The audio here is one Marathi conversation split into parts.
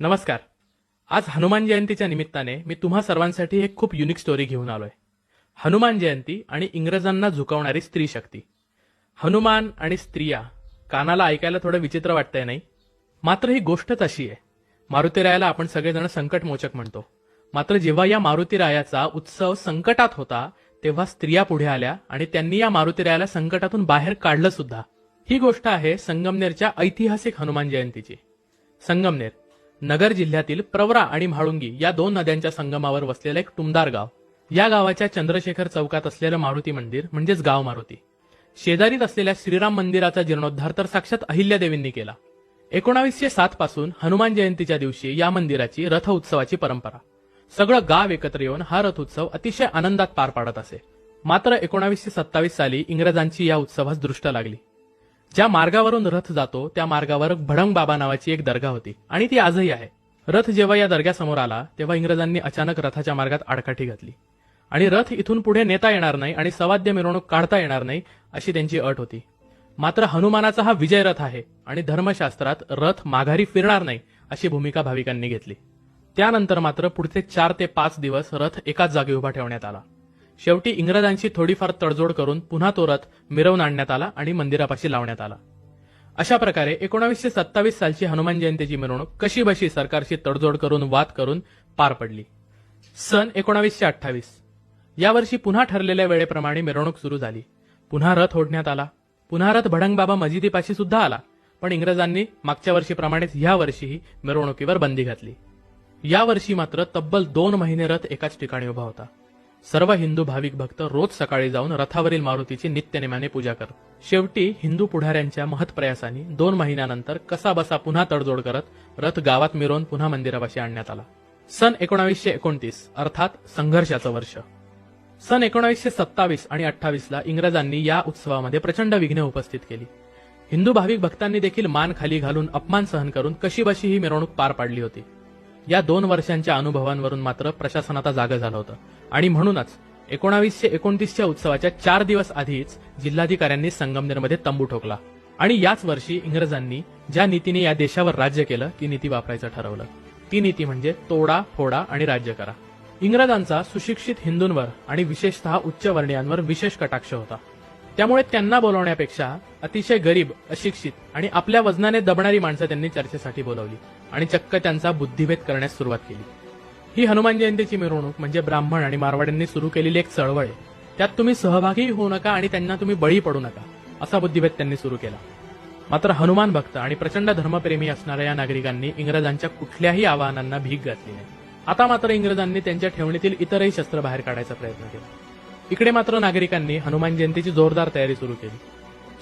नमस्कार. आज हनुमान जयंतीच्या निमित्ताने मी तुम्हा सर्वांसाठी एक खूप युनिक स्टोरी घेऊन आलोय. हनुमान जयंती आणि इंग्रजांना झुकवणारी स्त्री शक्ती. हनुमान आणि स्त्रिया कानाला ऐकायला थोडं विचित्र वाटतंय नाही? मात्र ही गोष्टच अशी आहे. मारुतीरायाला आपण सगळेजण संकटमोचक म्हणतो. मात्र जेव्हा या मारुतीरायाचा उत्सव संकटात होता तेव्हा स्त्रिया पुढे आल्या आणि त्यांनी या मारुतीरायाला संकटातून बाहेर काढलं सुद्धा. ही गोष्ट आहे संगमनेरच्या ऐतिहासिक हनुमान जयंतीची. संगमनेर. नगर जिल्ह्यातील प्रवरा आणि म्हाळुंगी या दोन नद्यांच्या संगमावर वसलेलं एक टुमदार गाव. या गावाच्या चंद्रशेखर चौकात असलेलं मारुती मंदिर म्हणजेच गाव मारुती. शेजारीत असलेल्या श्रीराम मंदिराचा जीर्णोद्धार तर साक्षात अहिल्यादेवींनी केला. एकोणावीसशे सात पासून हनुमान जयंतीच्या दिवशी या मंदिराची रथ उत्सवाची परंपरा. सगळं गाव एकत्र येऊन हा रथ उत्सव अतिशय आनंदात पार पाडत असे. मात्र एकोणावीसशे सत्तावीस साली इंग्रजांची या उत्सवास दृष्ट लागली. ज्या मार्गावरून रथ जातो त्या मार्गावर भडंग बाबा नावाची एक दर्गा होती. आणि ती आजही आहे. रथ जेव्हा या दर्ग्यासमोर आला तेव्हा इंग्रजांनी अचानक रथाच्या मार्गात आडकाठी घातली. आणि रथ इथून पुढे नेता येणार नाही आणि सवाद्य मिरवणूक काढता येणार नाही अशी त्यांची अट होती. मात्र हनुमानाचा हा विजय रथ आहे आणि धर्मशास्त्रात रथ माघारी फिरणार नाही अशी भूमिका भाविकांनी घेतली. त्यानंतर मात्र पुढचे चार ते पाच दिवस रथ एकाच जागी उभा ठेवण्यात आला. शेवटी इंग्रजांशी थोडीफार तडजोड करून पुन्हा तो रथ मिरवून आणण्यात आला आणि मंदिरापाशी लावण्यात आला. अशा प्रकारे एकोणावीसशे सत्तावीस सालची हनुमान जयंतीची मिरवणूक कशी बशी सरकारशी तडजोड करून वाद करून पार पडली. सन एकोणावीसशे अठ्ठावीस. यावर्षी पुन्हा ठरलेल्या वेळेप्रमाणे मिरवणूक सुरू झाली. पुन्हा रथ ओढण्यात आला. पुन्हा रथ भडंगबाबा मजिदीपाशी सुद्धा आला. पण इंग्रजांनी मागच्या वर्षीप्रमाणेच ह्या वर्षीही मिरवणुकीवर बंदी घातली. या वर्षी मात्र तब्बल दोन महिने रथ एकाच ठिकाणी उभा होता. सर्व हिंदू भाविक भक्त रोज सकाळी जाऊन रथावरील मारुतीची नित्यनेमाने पूजा करत. शेवटी हिंदू पुढाऱ्यांच्या महत्प्रयासाने दोन महिन्यानंतर कसा बसा पुन्हा तडजोड करत रथ गावात मिरवून पुन्हा मंदिरापाशी आणण्यात आला. सन एकोणावीसशे एकोणतीस अर्थात संघर्षाचं वर्ष. सन एकोणावीसशे सत्तावीस आणि अठ्ठावीसला इंग्रजांनी या उत्सवामध्ये प्रचंड विघ्ने उपस्थित केली. हिंदू भाविक भक्तांनी देखील मान खाली घालून अपमान सहन करून कशीबशी ही मिरवणूक पार पाडली होती. या दोन वर्षांच्या अनुभवांवरून मात्र प्रशासनाचा जागं झालं होतं. आणि म्हणूनच एकोणावीसशे एकोणतीसच्या उत्सवाच्या चार दिवस आधीच जिल्हाधिकाऱ्यांनी संगमनेरमध्ये तंबू ठोकला. आणि याच वर्षी इंग्रजांनी ज्या नीतीने या देशावर राज्य केलं ती नीती वापरायचं ठरवलं. ती नीती म्हणजे तोडा फोडा आणि राज्य करा. इंग्रजांचा सुशिक्षित हिंदूंवर आणि विशेषतः उच्चवर्णीयांवर विशेष कटाक्ष होता. त्यामुळे त्यांना बोलवण्यापेक्षा अतिशय गरीब अशिक्षित आणि आपल्या वजनाने दबणारी माणसं त्यांनी चर्चेसाठी बोलावली आणि चक्क त्यांचा बुद्धिभेद करण्यास सुरुवात केली. ही हनुमान जयंतीची मिरवणूक म्हणजे ब्राह्मण आणि मारवाड्यांनी सुरू केलेली एक चळवळ आहे. त्यात तुम्ही सहभागी होऊ नका आणि त्यांना तुम्ही बळी पडू नका असा बुद्धिभेद त्यांनी सुरू केला. मात्र हनुमान भक्त आणि प्रचंड धर्मप्रेमी असणाऱ्या या नागरिकांनी इंग्रजांच्या कुठल्याही आवाहनांना भीक घातली नाही. आता मात्र इंग्रजांनी त्यांच्या ठेवणीतील इतरही शस्त्र बाहेर काढायचा प्रयत्न केला. इकडे मात्र नागरिकांनी हनुमान जयंतीची जोरदार तयारी सुरू केली.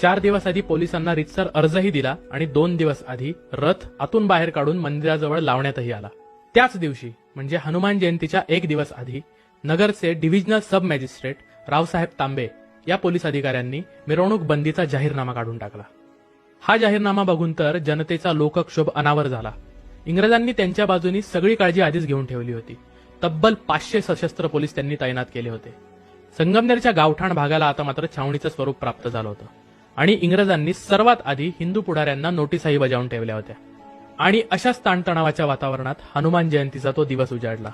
चार दिवस आधी पोलिसांना रितसर अर्जही दिला आणि दोन दिवस आधी रथ आतून बाहेर काढून मंदिराजवळ लावण्यातही आला. त्याच दिवशी म्हणजे हनुमान जयंतीच्या एक दिवस आधी नगरचे divisional sub magistrate Raosaheb Tambe या पोलीस अधिकाऱ्यांनी मिरवणूक बंदीचा जाहीरनामा काढून टाकला. हा जाहीरनामा बघून तर जनतेचा लोकक्षोभ अनावर झाला. इंग्रजांनी त्यांच्या बाजूनी सगळी काळजी आधीच घेऊन ठेवली होती. तब्बल पाचशे सशस्त्र पोलीस त्यांनी तैनात केले होते. संगमनेरच्या गावठाण भागाला आता मात्र छावणीचं स्वरूप प्राप्त झालं होतं. आणि इंग्रजांनी सर्वात आधी हिंदू पुढाऱ्यांना नोटीसही बजावून ठेवल्या होत्या. आणि अशाच ताणतणावाच्या वातावरणात हनुमान जयंतीचा तो दिवस उजाडला.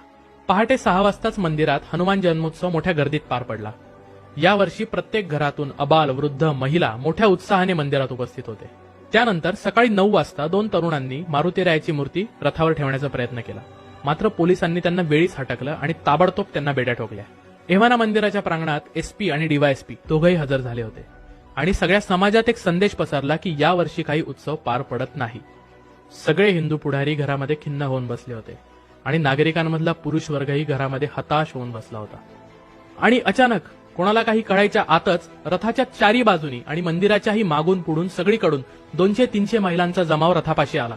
पहाटे सहा वाजताच मंदिरात हनुमान जन्मोत्सव मोठ्या गर्दीत पार पडला. यावर्षी प्रत्येक घरातून अबाल वृद्ध महिला मोठ्या उत्साहाने मंदिरात उपस्थित होते. त्यानंतर सकाळी नऊ वाजता दोन तरुणांनी मारुतीरायाची मूर्ती रथावर ठेवण्याचा प्रयत्न केला. मात्र पोलिसांनी त्यांना वेळीच हटकलं आणि ताबडतोब त्यांना बेड्या ठोकल्या. एव्हाना मंदिराच्या प्रांगणात एसपी आणि डीवायएसपी दोघेही हजर झाले होते. आणि सगळ्या समाजात एक संदेश पसरला की या वर्षी काही उत्सव पार पडत नाही. सगळे हिंदू पुढारी घरामध्ये खिन्न होऊन बसले होते. आणि नागरिकांमधला पुरुष वर्गही घरामध्ये हताश होऊन बसला होता. आणि अचानक कोणाला काही कळायच्या आतच रथाच्या चारी बाजूनी आणि मंदिराच्याही मागून पुढून सगळीकडून दोनशे तीनशे महिलांचा जमाव रथापाशी आला.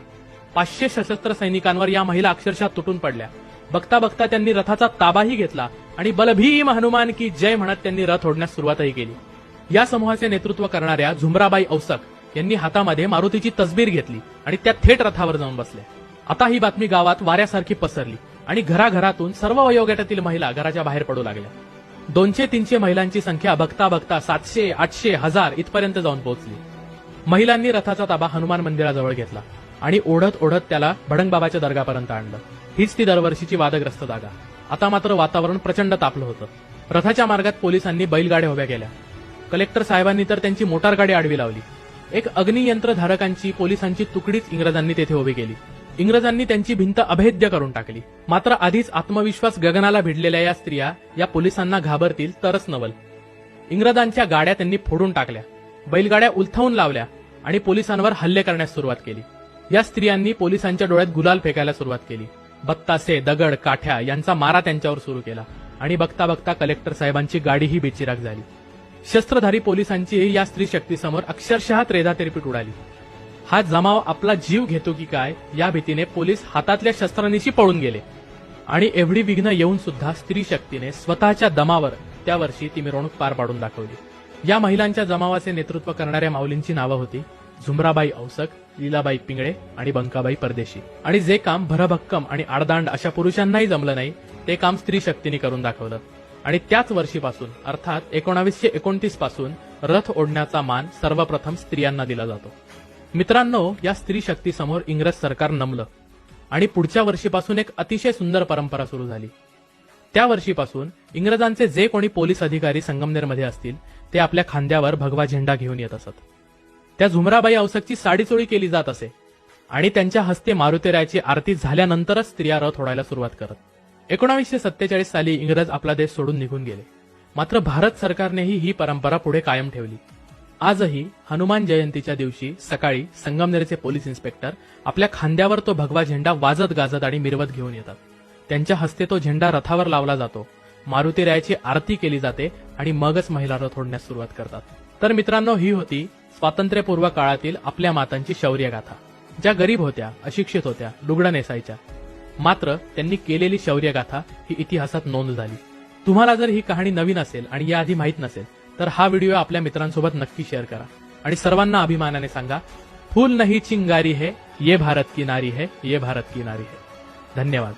पाचशे सशस्त्र सैनिकांवर या महिला अक्षरशः तुटून पडल्या. बघता बघता त्यांनी रथाचा ताबाही घेतला आणि बलभीम हनुमान की जय म्हणत त्यांनी रथ ओढण्यास सुरुवातही केली. या समूहाचे नेतृत्व करणाऱ्या झुमराबाई औसक यांनी हातामध्ये मारुतीची तसबीर घेतली आणि त्या थेट रथावर जाऊन बसल्या आता ही बातमी गावात वाऱ्यासारखी पसरली आणि घराघरातून सर्व वयोगटातील महिला घराच्या बाहेर पडू लागल्या. दोनशे तीनशे महिलांची संख्या बघता बघता सातशे आठशे हजार इथपर्यंत जाऊन पोहोचली. महिलांनी रथाचा ताबा हनुमान मंदिराजवळ घेतला आणि ओढत ओढत त्याला भडंगबाबाच्या दर्गापर्यंत आणलं. हीच ती दरवर्षीची वादग्रस्त जागा. आता मात्र वातावरण प्रचंड तापलं होतं. रथाच्या मार्गात पोलिसांनी बैलगाड्या उभ्या केल्या. कलेक्टर साहेबांनी तर त्यांची मोटारगाडी आडवी लावली. एक अग्नियंत्रधारकांची पोलिसांची तुकडीच इंग्रजांनी तेथे उभी केली. इंग्रजांनी त्यांची भिंत अभेद्य करून टाकली. मात्र आधीच आत्मविश्वास गगनाला भिडलेल्या या स्त्रिया या पोलिसांना घाबरतील तरच नवल. इंग्रजांच्या गाड्या त्यांनी फोडून टाकल्या. बैलगाड्या उलथवून लावल्या आणि पोलिसांवर हल्ले करण्यास सुरुवात केली. या स्त्रियांनी पोलिसांच्या डोळ्यात गुलाल फेकायला सुरुवात केली. बत्तासे दगड काठ्या यांचा मारा त्यांच्यावर सुरू केला आणि बघता बघता कलेक्टर साहेबांची गाडीही बेचिराग झाली. शस्त्रधारी पोलिसांची या स्त्री शक्तीसमोर अक्षरशः त्रेधा तेरपीट उडाली. हा जमाव आपला जीव घेतो की काय या भीतीने पोलीस हातातल्या शस्त्रांनीशी पळून गेले. आणि एवढी विघ्न येऊन सुद्धा स्त्री शक्तीने स्वतःच्या दमावर त्या वर्षी ती मिरवणूक पार पाडून दाखवली. या महिलांच्या जमावाचे नेतृत्व करणाऱ्या माऊलींची नावं होती. झुमराबाई औसक लीलाबाई पिंगळे आणि बंकाबाई परदेशी. आणि जे काम भरभक्कम आणि आडदांड अशा पुरुषांनाही जमलं नाही ते काम स्त्री शक्तीने करून दाखवलं. आणि त्याच वर्षीपासून अर्थात एकोणावीसशे एकोणतीसपासून रथ ओढण्याचा मान सर्वप्रथम स्त्रियांना दिला जातो. मित्रांनो या स्त्री शक्तीसमोर इंग्रज सरकार नमलं. आणि पुढच्या वर्षीपासून एक अतिशय सुंदर परंपरा सुरू झाली. त्या वर्षीपासून इंग्रजांचे जे कोणी पोलीस अधिकारी संगमनेरमध्ये असतील ते आपल्या खांद्यावर भगवा झेंडा घेऊन येत असत. त्या झुमराबाई औसकची साडीचोळी केली जात असे. आणि त्यांच्या हस्ते मारुतेरायाची आरती झाल्यानंतरच स्त्रिया रथ ओढायला सुरुवात करत. एकोणावीसशे सत्तेचाळीस साली इंग्रज आपला देश सोडून निघून गेले. मात्र भारत सरकारनेही ही परंपरा पुढे कायम ठेवली. आजही हनुमान जयंतीच्या दिवशी सकाळी संगमनेरचे पोलीस इन्स्पेक्टर आपल्या खांद्यावर तो भगवा झेंडा वाजत गाजत आणि मिरवत घेऊन येतात. त्यांच्या हस्ते तो झेंडा रथावर लावला जातो. मारुतीरायाची आरती केली जाते आणि मगच महिला रथ ओढण्यास सुरुवात करतात. तर मित्रांनो ही होती स्वातंत्र्यपूर्व काळातील आपल्या मातांची शौर्यगाथा. ज्या गरीब होत्या अशिक्षित होत्या लुगडं नेसायच्या. मात्र त्यांनी केलेली शौर्यगाथा ही इतिहासात नोंद झाली. तुम्हाला जर ही कहाणी नवीन असेल आणि याआधी माहीत नसेल तर हा व्हिडिओ आपल्या मित्रांसोबत नक्की शेअर करा. आणि सर्वांना अभिमानाने सांगा फूल नाही चिंगारी है ये भारत की नारी है ये भारत की नारी है. धन्यवाद.